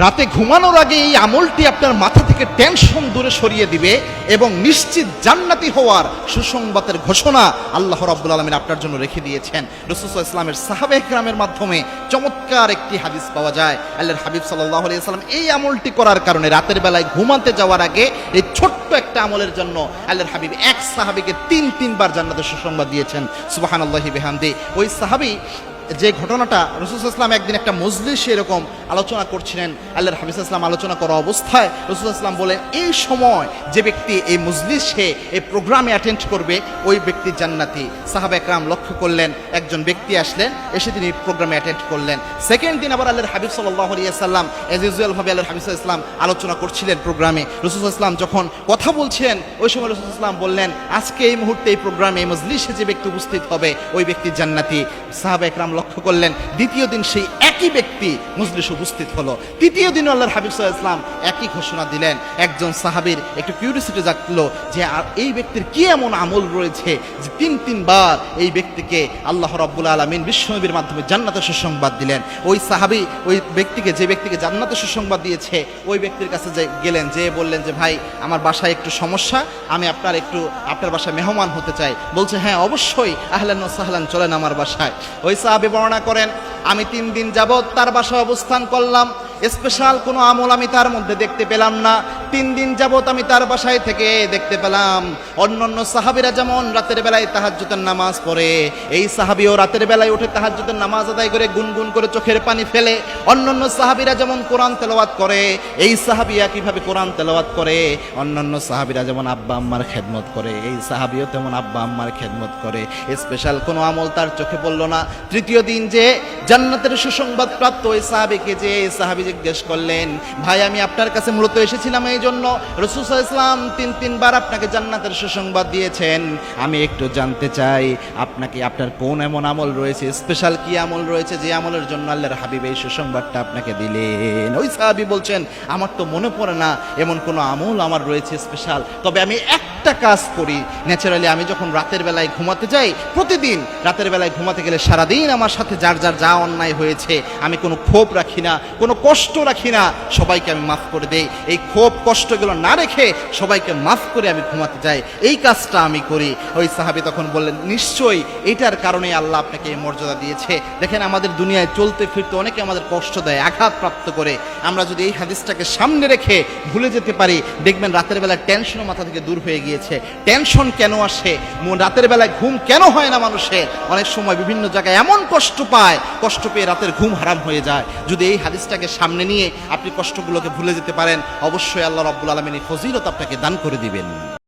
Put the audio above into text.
রাতে ঘুমানোর আগে এই আমলটি আপনার মাথা থেকে টেনশন দূরে সরিয়ে দিবে এবং নিশ্চিত জান্নাতি হওয়ার সুসংবাদের ঘোষণা আল্লাহ রাব্বুল আলমিন আপনার জন্য রেখে দিয়েছেন। রসুল ইসলামের সাহাবে গ্রামের মাধ্যমে চমৎকার একটি হাদিস পাওয়া যায়। আল্লাহর হাবিব সাল্লাহ সাল্লাম এই আমলটি করার কারণে রাতের বেলায় ঘুমাতে যাওয়ার আগে এই ছোট্ট একটা আমলের জন্য আল্লাহর হাবিব এক সাহাবিকে তিন তিনবার জান্নাতের সুসংবাদ দিয়েছেন। সুবাহান আল্লাহি বেহামদি। ওই সাহাবি যে ঘটনাটা রসুল ইসলাম একদিন একটা মজলিসে এরকম আলোচনা করছিলেন, আল্লাহর হাবিজ ইসলাম আলোচনা করা অবস্থায় রসুল ইসলাম বলেন এই সময় যে ব্যক্তি এই মজলিসে, এই প্রোগ্রামে অ্যাটেন্ড করবে, ওই ব্যক্তি জান্নাতি। সাহাবা একরাম লক্ষ্য করলেন, একজন ব্যক্তি আসলেন, এসে তিনি প্রোগ্রামে অ্যাটেন্ড করলেন। সেকেন্ড দিন আবার আল্লাহর হাবিব সাল্লাহ সাল্লাম এজ ইউজুয়াল ভাবে আল্লাহর হাবিজ ইসলাম আলোচনা করছিলেন প্রোগ্রামে। রসুল ইসলাম যখন কথা বলছেন ওই সময় রসুল ইসলাম বললেন, আজকে এই মুহূর্তে এই প্রোগ্রামে, এই মজলিসে যে ব্যক্তি উপস্থিত হবে, ওই ব্যক্তি জান্নাতি। সাহাব একরাম লক্ষ্য করলেন, দ্বিতীয় দিন সেই একই ব্যক্তি মজলিস উপস্থিত হলো। তৃতীয় দিন আল্লাহর হাবিব সাল্লাহ ইসলাম একই ঘোষণা দিলেন। একজন সাহাবীর একটু কিউরিসিটি জাগলো যে, আর এই ব্যক্তির কি এমন আমল রয়েছে যে তিন, তিনবার এই ব্যক্তিকে আল্লাহ রব্বুল আলমিন বিশ্বনবীর মাধ্যমে জান্নাতের সুসংবাদ দিলেন? ওই সাহাবি, ওই ব্যক্তিকে, যে ব্যক্তিকে জান্নাতের সুসংবাদ দিয়েছে, ওই ব্যক্তির কাছে যে গেলেন যে বললেন যে, ভাই, আমার বাসায় একটু সমস্যা, আমি আপনার একটু, আপনার বাসায় মেহমান হতে চাই। বলছে হ্যাঁ অবশ্যই, আহলান সাহলান, চলেন আমার বাসায়। ওই সাহাবি বর্ণনা করেন আমি তিন দিন যাবৎ তার বাসায় অবস্থান করলাম। স্পেশাল কোনো আমল আমি তার মধ্যে দেখতে পেলাম না। তিন দিন যাবৎ আমি তার বাসায় থেকে দেখতে পেলাম। অন্যান্য সাহাবিরা যেমন রাতের বেলায় তাহাজ্জুতের নামাজ পড়ে, এই সাহাবিও রাতের বেলায় উঠে তাহাজ্জুতের নামাজ আদায় করে গুনগুন করে চোখের পানি ফেলে। অন্যান্য সাহাবিরা যেমন কোরআন তেলাওয়াত করে, এই সাহাবিয়া কীভাবে কোরআন তেলাওয়াত করে। অন্যান্য সাহাবিরা যেমন আব্বা আম্মার খেদমত করে, এই সাহাবিও তেমন আব্বা আম্মার খেদমত করে। স্পেশাল কোনো আমল তার চোখে পড়ল না। তৃতীয় দিন যে জান্নাতের সুসংবাদ প্রাপ্ত ওই সাহাবিকে যে সাহাবি জিজ্ঞেস করলেন, ভাই, আমি আপনার কাছে মূলত এসেছিলাম এই জন্য। রসুল ইসলাম তিন তিনবার আপনাকে জান্নাতের সুসংবাদ দিয়েছেন। আমি একটু জানতে চাই, আপনাকে, আপনার কোন এমন আমল রয়েছে স্পেশাল কি আমল রয়েছে যে আমলের জন্য আল্লাহর হাবিব এই সুসংবাদটা আপনাকে দিলেন? ওই সাহাবি বলছেন, আমার তো মনে পড়ে না, এমন কোনো আমল আমার রয়েছে স্পেশাল তবে আমি একটা কাজ করি ন্যাচারালি আমি যখন রাতের বেলায় ঘুমাতে যাই, প্রতিদিন রাতের বেলায় ঘুমাতে গেলে সারাদিন আমার সাথে যার যার যা অন্যায় হয়েছে, আমি কোনো ক্ষোভ রাখি না, কোনো কষ্ট রাখি না, সবাইকে আমি মাফ করে দেই। এই ক্ষোভ কষ্টগুলো না রেখে সবাইকে মাফ করে আমি ঘুমাতে যাই। এই কাজটা আমি করি। ওই সাহাবি তখন বললেন, নিশ্চয়ই এটার কারণে আল্লাহ আপনাকে এই মর্যাদা দিয়েছে। দেখেন আমাদের দুনিয়ায় চলতে ফিরতে অনেকে আমাদের কষ্ট দেয়, আঘাত প্রাপ্ত করে। আমরা যদি এই হাদিসটাকে সামনে রেখে ভুলে যেতে পারি, দেখবেন রাতের বেলা টেনশনও মাথা থেকে দূর হয়ে গিয়েছে। টেনশন কেন আসে? রাতের বেলায় ঘুম কেন হয় না মানুষের? অনেক সময় বিভিন্ন জায়গায় এমন কষ্ট পায় কষ্ট পেয়ে রাতের ঘুম হারাম হয়ে যায়। যদি এই হাদিসটাকে সামনে নিয়ে আপনি কষ্টগুলোকে ভুলে যেতে পারেন, অবশ্যই আল্লাহ রব্বুল আলমিনী ফজিলত আপনাকে দান করে দিবেন।